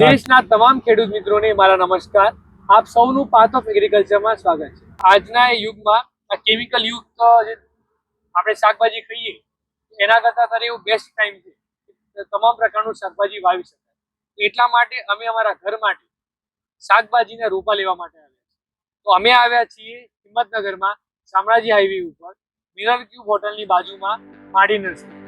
દેશના તમામ ખેડૂત મિત્રોને મારા નમસ્કાર. આપ સૌનું પાથ ઓફ એગ્રીકલ્ચરમાં સ્વાગત છે. આજના યુગમાં આ કેમિકલ યુક્ત જે આપણે શાકભાજી ખાઈએ, એના કરતાં અત્યારે એવું બેસ્ટ ટાઈમ છે તમામ પ્રકારનું શાકભાજી વાવી શકાય. એટલા માટે અમે અમારા ઘર માટે શાકભાજીના રોપા લેવા માટે આવ્યા તો અમે આવ્યા છીએ હિંમતનગરમાં શામળાજી હાઈવે ઉપર મિરર ક્યુબ હોટલની બાજુમાં, માડી નર્સરી.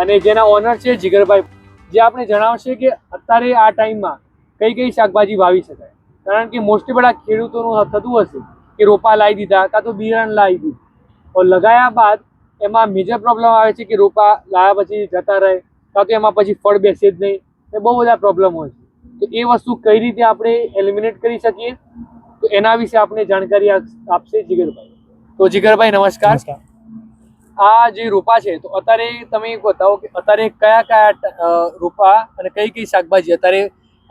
અને જેના ઓનર છે જીગરભાઈ. જે આપણે જણાવશે કે અત્યારે આ ટાઈમમાં કઈ કઈ શાકભાજી વાવી શકાય. કારણ કે મોસ્ટલી બધા ખેડૂતોનું થતું હશે કે રોપા લાવી દીધા, કાં તો બિયારણ લાવી દીધું. લગાયા બાદ એમાં મેજર પ્રોબ્લેમ આવે છે કે રોપા લાવ્યા પછી જતા રહે, કાં તો એમાં પછી ફળ બેસે જ નહીં. એ બહુ બધા પ્રોબ્લેમ હોય છે. તો એ વસ્તુ કઈ રીતે આપણે એલિમિનેટ કરી શકીએ? તો એના વિશે આપણે જાણકારી આપ- આપશે જીગરભાઈ. તો જીગરભાઈ નમસ્કાર. આ જે રોપા છે તો અત્યારે તમે બતાવો કે અત્યારે કયા કયા રૂપા અને કઈ કઈ શાકભાજી અત્યારે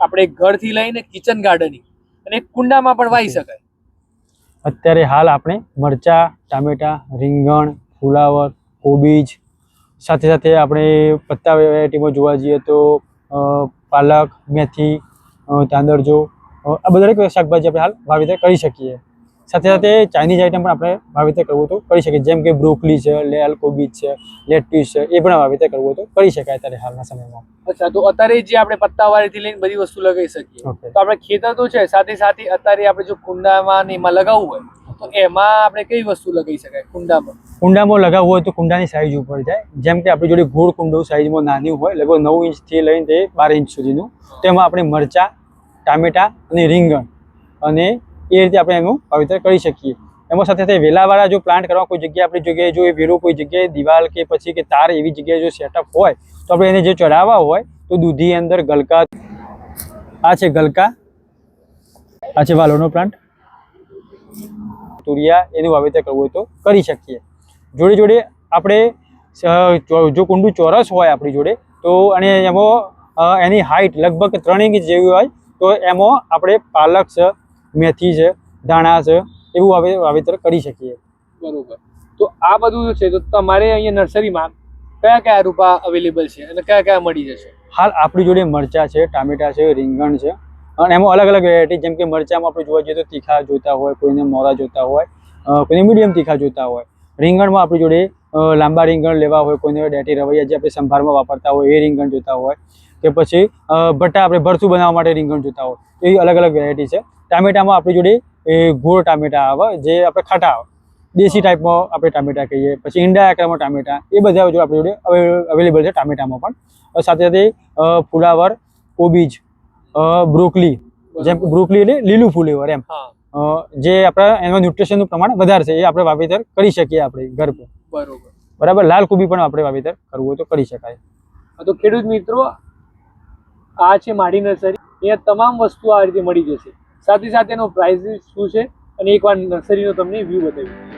આપણે ઘરથી લઈને કિચન ગાર્ડનિંગ અને કુંડામાં પણ વાવી શકાય? અત્યારે હાલ આપણે મરચા ટામેટા રીંગણ ફુલાવર કોબીજ સાથે સાથે આપણે પત્તા વેરાયટીમાં જોવા જઈએ તો પાલક મેથી તાંદરજો આ બધા શાકભાજી આપણે હાલ વાવેતર કરી શકીએ? સાથે સાથે ચાઇનીઝ આઈટમ પણ આપણે વાવેતર કરવું તો કરી શકીએ. જેમ કે બ્રોકલી છે લેલ કોબીજ છે લેટ્યુસ છે એ પણ વાવેતર કરવું તો કરી શકાય અત્યારે હાલના સમયમાં. અચ્છા તો અત્યારે જે આપણે પત્તાવાળીથી લઈને બધી વસ્તુ લગાવી શકીએ. તો આપણે ખેતર તો છે સાથે સાથે અત્યારે આપણે જો કુંડામાં ને એમાં લગાવવું હોય તો એમાં આપણે કઈ વસ્તુ લગાવી શકાય કુંડામાં? કુંડામાં લગાવવું હોય તો કુંડાની સાઇઝ ઉપર જાય. જેમ કે આપણી જોડે ગોળ કુંડો સાઇઝમાં નાની હોય લગભગ નવ ઇંચથી લઈને તે બાર ઇંચ સુધીનું તેમાં આપણે મરચાં ટામેટાં અને રીંગણ અને એ રીતે આપણે એનું વાવેતર કરી શકીએ. એમાં સાથે સાથે વેલાવાળા જો પ્લાન્ટ કરવા કોઈ જગ્યાએ આપણી જગ્યાએ જો એ વેલો કોઈ જગ્યાએ દિવાલ કે પછી કે તાર એવી જગ્યાએ જો સેટઅપ હોય, તો આપણે એને જે ચડાવવા હોય, તો દૂધી અંદર ગલકા આ છે ગલકા. આ છે વાલોનો પ્લાન્ટ તુરિયા એનું વાવેતર કરવું હોય તો કરી શકીએ. જોડે જોડે આપણે જો કુંડું ચોરસ હોય આપણી જોડે, તો અને એમાં એની હાઇટ લગભગ ત્રણ ઇંચ જેવી હોય, તો એમાં આપણે પાલક મેથી છે ધાણા છે એવું હવે વાવેતર કરી શકીએ. બરોબર. તો આ બધું છે તો તમારે અહીંયા નર્સરીમાં કયા કયા રૂપા અવેલેબલ છે અને કયા કયા મળી જશે? હાલ આપણી જોડે મરચાં છે ટામેટાં છે રીંગણ છે. અને એમાં અલગ અલગ વેરાયટી જેમ કે મરચાંમાં આપણે જોવા જઈએ તો તીખા જોતા હોય કોઈને મોરા જોતા હોય કોઈને મીડિયમ તીખા જોતા હોય. રીંગણમાં આપણી જોડે લાંબા રીંગણ લેવા હોય કોઈને ડેટી રવૈયા જે આપણે સંભારમાં વાપરતા હોય એ રીંગણ જોતા હોય. કે પછી ભટ્ટા આપણે ભરતું બનાવવા માટે રીંગણ જોતા હોય. એવી અલગ અલગ વેરાયટી છે. ટામેટામાં આપણી જોડે એ ગોળ ટામેટા આવે જે આપણે ખાટા આવે. દેશી ટાઈપમાં આપણે ટામેટા કહીએ પછી ઈંડા આકારમાં ટામેટા એ બધા જો આપણી જોડે અવેલેબલ છે ટામેટામાં પણ. સાથે સાથે ફુલાવર કોબીજ બ્રોકલી જેમ બ્રોકલી એટલે લીલું ફુલેવર એમ. જે આપણા એમાં ન્યુટ્રિશનનું પ્રમાણ વધારે છે એ આપણે વાવેતર કરી શકીએ આપણે ઘર પર. બરોબર. બરાબર? લાલ કોબી પણ આપણે વાવેતર કરવું હોય તો કરી શકાય. તો ખેડૂત મિત્રો આ છે માડી નર્સરી. અહીંયા તમામ વસ્તુ આ રીતે મળી જશે. સાથે સાથે એનો પ્રાઇસ શું છે? અને એકવાર નર્સરીનો તમને વ્યૂ બતાવી